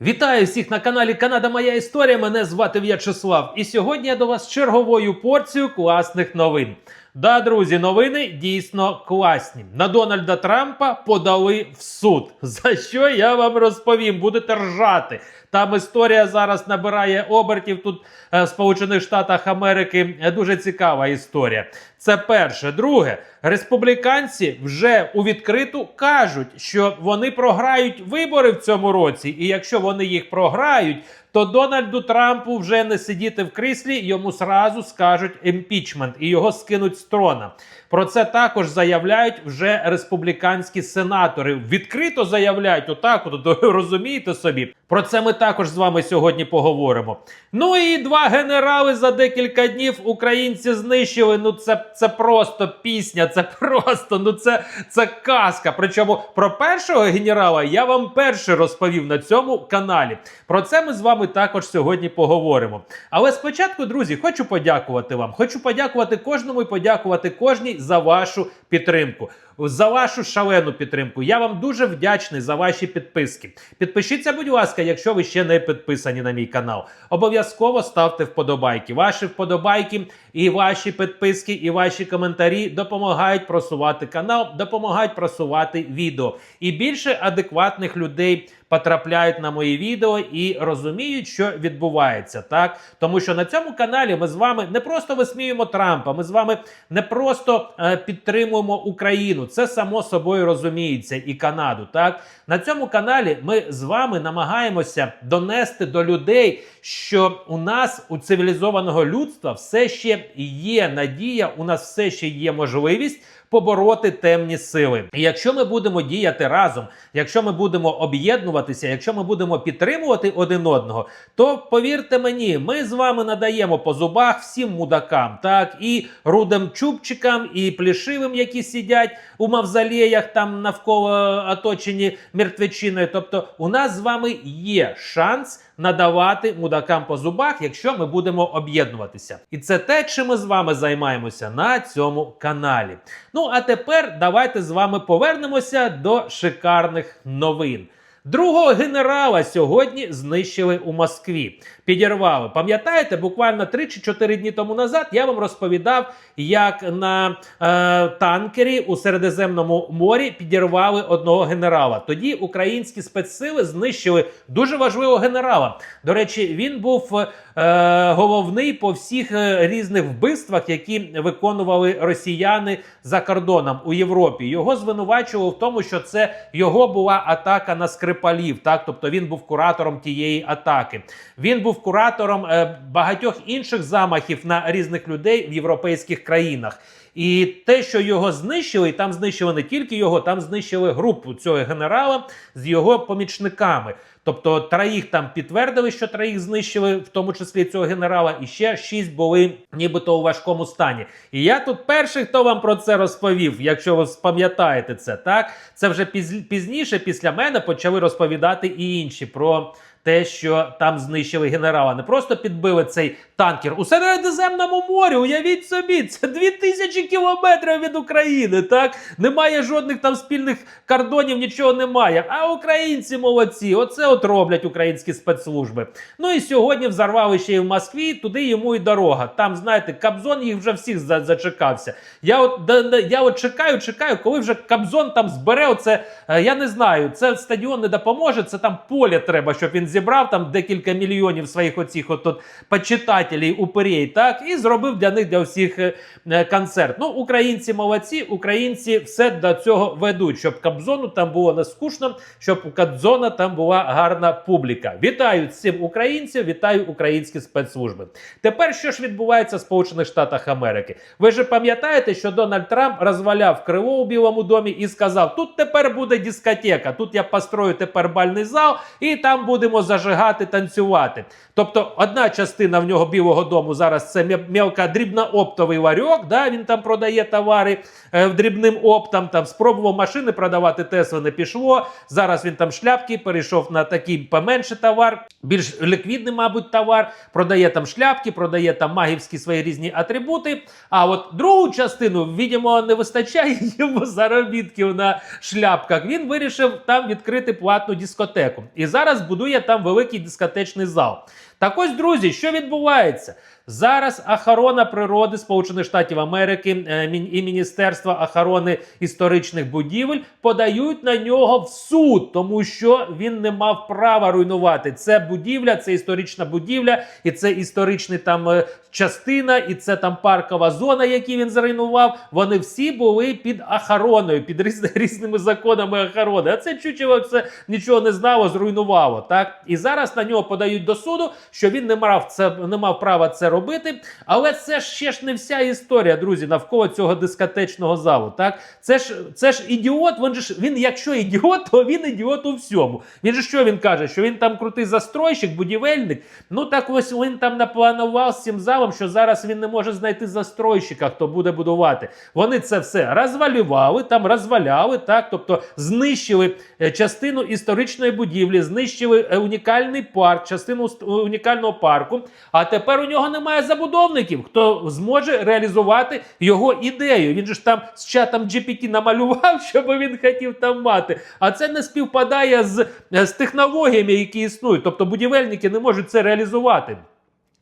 Вітаю всіх на каналі Канада Моя Історія. Мене звати В'ячеслав. І сьогодні я до вас черговою порцією класних новин. Да, друзі, новини дійсно класні. На Дональда Трампа подали в суд. За що я вам розповім? Будете ржати. Там історія зараз набирає обертів тут е, в Сполучених Штатах Америки. Е, Дуже цікава історія. Це перше. Друге, республіканці вже у відкриту кажуть, що вони програють вибори в цьому році, і якщо вони їх програють, то Дональду Трампу вже не сидіти в кріслі, йому сразу скажуть імпічмент і його скинуть з трона. Про це також заявляють вже республіканські сенатори. Відкрито заявляють отак, от розумієте собі. Про це ми також з вами сьогодні поговоримо. Ну і два генерали за декілька днів українці знищили. Ну це, це просто пісня, це просто ну це, це казка. Причому про першого генерала я вам перше розповів на цьому каналі. Про це ми з вами також сьогодні поговоримо. Але спочатку, друзі, хочу подякувати вам. Хочу подякувати кожному і подякувати кожній за вашу підтримку. За вашу шалену підтримку. Я вам дуже вдячний за ваші підписки. Підпишіться, будь ласка, якщо ви ще не підписані на мій канал. Обов'язково ставте вподобайки. Ваші вподобайки і ваші підписки, і ваші коментарі допомагають просувати канал, допомагають просувати відео. І більше адекватних людей потрапляють на мої відео і розуміють, що відбувається, так тому що на цьому каналі ми з вами не просто висміюємо Трампа, ми з вами не просто е, підтримуємо Україну. Це само собою розуміється і Канаду. Так на цьому каналі ми з вами намагаємося донести до людей, що у нас у цивілізованого людства все ще є надія, у нас все ще є можливість побороти темні сили. І якщо ми будемо діяти разом, якщо ми будемо об'єднуватися, якщо ми будемо підтримувати один одного, то повірте мені, ми з вами надаємо по зубах всім мудакам, так і рудим чубчикам, і плішивим, які сидять у мавзолеях там навколо оточені мертвечиною. Тобто, у нас з вами є шанс надавати мудакам по зубах, якщо ми будемо об'єднуватися. І це те, чим ми з вами займаємося на цьому каналі. Ну а тепер давайте з вами повернемося до шикарних новин. Другого генерала сьогодні знищили у Москві. Підірвали. Пам'ятаєте, буквально 3 чи 4 дні тому назад я вам розповідав, як на е, танкері у Середземному морі підірвали одного генерала. Тоді українські спецсили знищили дуже важливого генерала. До речі, він був е, головний по всіх е, різних вбивствах, які виконували росіяни за кордоном у Європі. Його звинувачували в тому, що це його була атака на скрипалів. Так, тобто він був куратором тієї атаки. Він був куратором е, багатьох інших замахів на різних людей в європейських країнах. І те, що його знищили, там знищили не тільки його, там знищили групу цього генерала з його помічниками. Тобто троїх там підтвердили, що троїх знищили, в тому числі цього генерала, і ще шість були нібито у важкому стані. І я тут перший, хто вам про це розповів, якщо ви пам'ятаєте це, так це вже піз- пізніше, після мене почали розповідати і інші про. Те, що там знищили генерала, не просто підбили цей танкер у Середземному морі. Уявіть собі, це 2000 кілометрів від України. Так немає жодних там спільних кордонів, нічого немає. А українці молодці, оце от роблять українські спецслужби. Ну і сьогодні взорвали ще й в Москві. Туди йому і дорога. Там, знаєте, Кабзон їх вже всіх за- зачекався. Я от да- я от чекаю, чекаю, коли вже Кабзон там збере оце. е, Я не знаю, це стадіон не допоможе. Це там поле треба, щоб він зібрав там декілька мільйонів своїх оцих от, почитателів упирей, так і зробив для них для всіх е, е, концерт. Ну, українці молодці, українці все до цього ведуть, щоб Кобзону там було не скучно, щоб у Кобзона там була гарна публіка. Вітаю всім українців, вітаю українські спецслужби. Тепер що ж відбувається в Сполучених Штатах Америки? Ви ж пам'ятаєте, що Дональд Трамп розваляв крило у Білому домі і сказав: тут тепер буде дискотека, тут я построю тепер бальний зал, і там будемо зажигати, танцювати. Тобто, одна частина в нього Білого дому зараз це мелка дрібнооптовий ларьок. Да, він там продає товари е, дрібним оптом. Там спробував машини продавати Тесли, не пішло. Зараз він там шляпки перейшов на такий поменше товар, більш ліквідний, мабуть, товар. Продає там шляпки, продає там магівські свої різні атрибути. А от другу частину, видимо, не вистачає йому заробітків на шляпках. Він вирішив там відкрити платну дискотеку. І зараз будує там великий дискотечний зал. Так ось, друзі, що відбувається? Зараз охорона природи Сполучених Штатів Америки е, і Міністерство охорони історичних будівель подають на нього в суд, тому що він не мав права руйнувати. Це будівля, це історична будівля, і це історична там е, частина, і це там паркова зона, які він зруйнував. Вони всі були під охороною, під різ- різними законами охорони. А це чучело це нічого не знало, зруйнувало. Так і зараз на нього подають до суду, що він не мав це не мав права це робити. Але це ж ще ж не вся історія, друзі, навколо цього дискотечного залу. Так, це ж це ж ідіот. Він же ж він, якщо ідіот, то він ідіот у всьому. Він же що він каже? Що він там крутий застройщик, будівельник. Ну так ось він там напланував з цим залом, що зараз він не може знайти застройщика, хто буде будувати. Вони це все розвалювали, там розваляли, так, тобто знищили е, частину історичної будівлі, знищили е, унікальний парк, частину ст- унікального парку. А тепер у нього немає забудовників, хто зможе реалізувати його ідею. Він же ж там з чатом GPT намалював, що би він хотів там мати. А це не співпадає з, з технологіями, які існують. Тобто будівельники не можуть це реалізувати.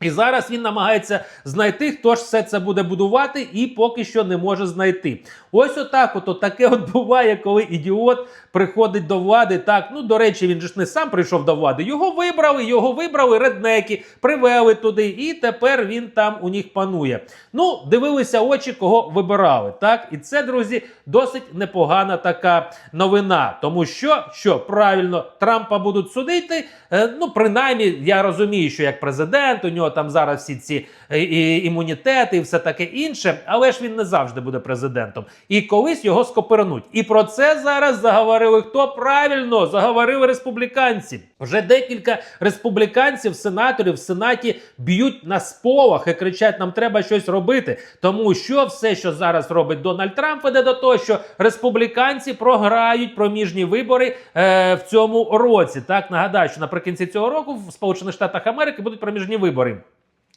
І зараз він намагається знайти, хто ж все це буде будувати, і поки що не може знайти. Ось отак, от, таке от буває, коли ідіот приходить до влади. Так, ну до речі, він ж не сам прийшов до влади. Його вибрали, його вибрали реднеки, привели туди, і тепер він там у них панує. Ну, дивилися очі, кого вибирали. Так, і це, друзі, досить непогана така новина. Тому що, що правильно, Трампа будуть судити. Е, ну, принаймні, я розумію, що як президент, у нього там зараз всі ці е, імунітети і все таке інше, але ж він не завжди буде президентом. І колись його скопернуть. І про це зараз заговорили хто правильно заговорили республіканці. Вже декілька республіканців, сенаторів в сенаті б'ють на сполох і кричать: нам треба щось робити. Тому що все, що зараз робить Дональд Трамп, веде до того, що республіканці програють проміжні вибори е, в цьому році. Так нагадаю, що наприкінці цього року в Сполучених Штатах Америки будуть проміжні вибори.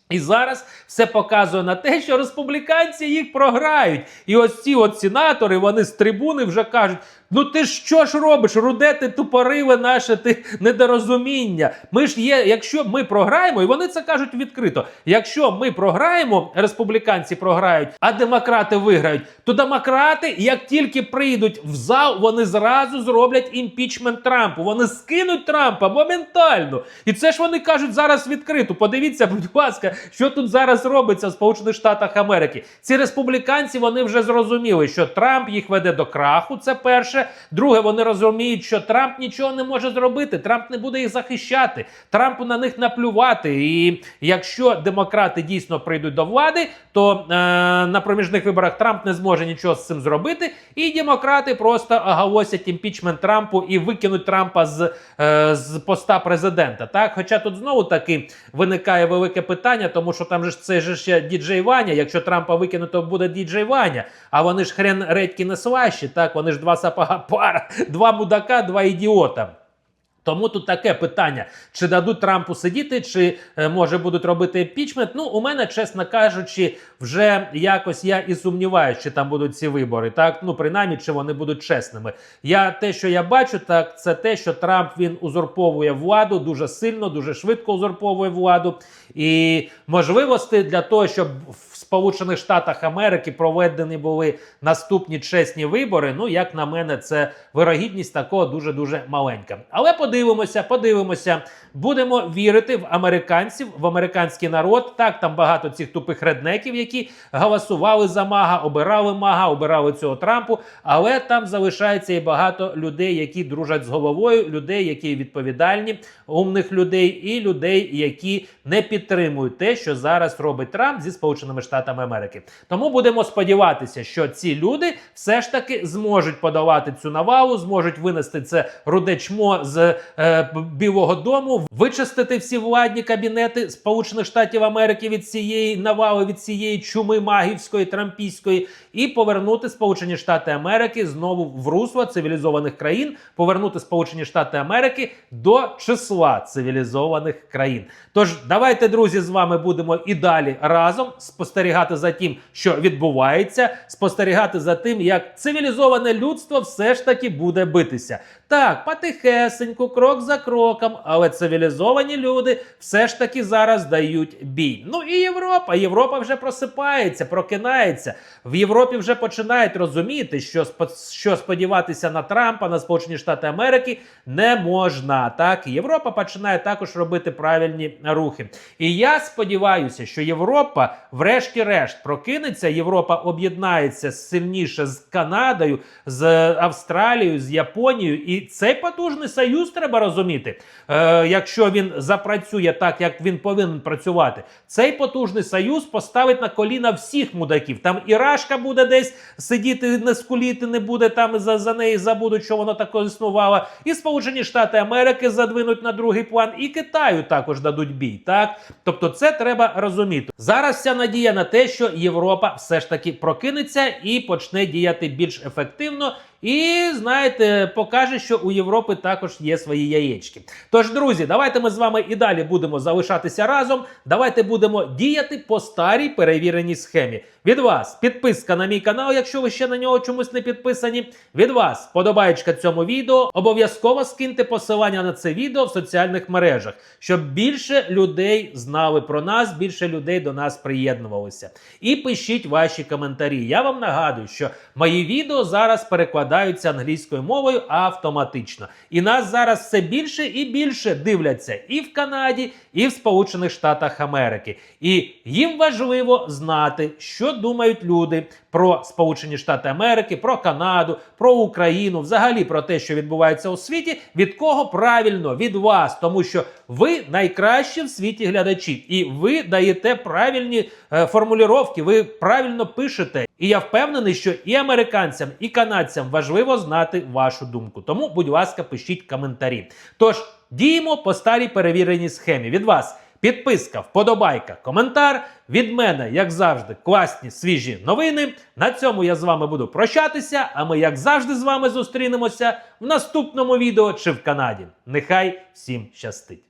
І зараз все показує на те, що республіканці їх програють. І ось ці от сенатори, вони з трибуни вже кажуть: ну ти що ж робиш? Руде ти тупориле наше ти недорозуміння. Ми ж є, якщо ми програємо, і вони це кажуть відкрито. Якщо ми програємо, республіканці програють, а демократи виграють, то демократи, як тільки прийдуть в зал, вони зразу зроблять імпічмент Трампу. Вони скинуть Трампа моментально. І це ж вони кажуть зараз відкрито. Подивіться, будь ласка, що тут зараз робиться в Сполучених Штатах Америки. Ці республіканці вони вже зрозуміли, що Трамп їх веде до краху. Це перше. Друге, вони розуміють, що Трамп нічого не може зробити. Трамп не буде їх захищати. Трампу на них наплювати. І якщо демократи дійсно прийдуть до влади, то е, на проміжних виборах Трамп не зможе нічого з цим зробити. І демократи просто оголосять імпічмент Трампу і викинуть Трампа з, е, з поста президента. Так, хоча тут знову таки виникає велике питання, тому що там же це ж ще діджей Ваня. Якщо Трампа викине, то буде діджей Ваня. А вони ж хрен редьки не сващі, Так, вони ж два сапога пара, два мудака, два ідіота. Тому тут таке питання: чи дадуть Трампу сидіти, чи е, може будуть робити імпічмент? Ну, у мене, чесно кажучи, вже якось я і сумніваюся, чи там будуть ці вибори. Так, ну принаймні, чи вони будуть чесними. Я те, що я бачу, так це те, що Трамп він узурповує владу дуже сильно, дуже швидко узурповує владу. І можливості для того, щоб Сполучених Штатах Америки проведені були наступні чесні вибори. Ну, як на мене, це вирогідність такого дуже дуже маленька. Але подивимося, подивимося. Будемо вірити в американців, в американський народ. Так, там багато цих тупих реднеків, які голосували за Мага, обирали Мага, обирали цього Трампу. Але там залишається і багато людей, які дружать з головою, людей, які відповідальні, умних людей, і людей, які не підтримують те, що зараз робить Трамп зі Сполученими Штатами Америки. Тому будемо сподіватися, що ці люди все ж таки зможуть подолати цю навалу, зможуть винести це руде чмо з е, Білого Дому, вичистити всі владні кабінети Сполучених Штатів Америки від цієї навали, від цієї чуми магівської, трампійської, і повернути Сполучені Штати Америки знову в русло цивілізованих країн, повернути Сполучені Штати Америки до числа цивілізованих країн. Тож давайте, друзі, з вами будемо і далі разом спостерігати за тим, що відбувається, спостерігати за тим, як цивілізоване людство все ж таки буде битися. Так, потихесеньку, крок за кроком, але цивілізовані люди все ж таки зараз дають бій. Ну і Європа. Європа вже просипається, прокинається. В Європі вже починають розуміти, що що сподіватися на Трампа, на Сполучені Штати Америки не можна. Так, Європа починає також робити правильні рухи. І я сподіваюся, що Європа, врешті-решт, прокинеться. Європа об'єднається сильніше з Канадою, з Австралією, з Японією. І цей потужний союз треба розуміти. Е, якщо він запрацює так, як він повинен працювати, цей потужний союз поставить на коліна всіх мудаків. Там і Рашка буде десь сидіти, не скуліти, не буде там за, за неї забудуть, що воно таке існувало. І Сполучені Штати Америки задвинуть на другий план, і Китаю також дадуть бій. Так, тобто, це треба розуміти. Зараз вся надія на те, що Європа все ж таки прокинеться і почне діяти більш ефективно. І знаєте, покаже, що у Європи також є свої яєчки. Тож, друзі, давайте ми з вами і далі будемо залишатися разом. Давайте будемо діяти по старій перевіреній схемі. Від вас підписка на мій канал, якщо ви ще на нього чомусь не підписані. Від вас подобаєчка цьому відео. Обов'язково скиньте посилання на це відео в соціальних мережах, щоб більше людей знали про нас, більше людей до нас приєднувалося. І пишіть ваші коментарі. Я вам нагадую, що мої відео зараз перекладаються англійською мовою автоматично. І нас зараз все більше і більше дивляться і в Канаді, і в Сполучених Штатах Америки. І їм важливо знати, що думають люди про Сполучені Штати Америки, про Канаду, про Україну, взагалі про те, що відбувається у світі. Від кого правильно? Від вас, тому що ви найкращі в світі глядачі, і ви даєте правильні е, формулювання, ви правильно пишете. І я впевнений, що і американцям, і канадцям важливо знати вашу думку. Тому, будь ласка, пишіть коментарі. Тож діємо по старій перевіреній схемі. Від вас підписка, вподобайка, коментар. Від мене, як завжди, класні свіжі новини. На цьому я з вами буду прощатися. А ми, як завжди, з вами зустрінемося в наступному відео чи в Канаді. Нехай всім щастить!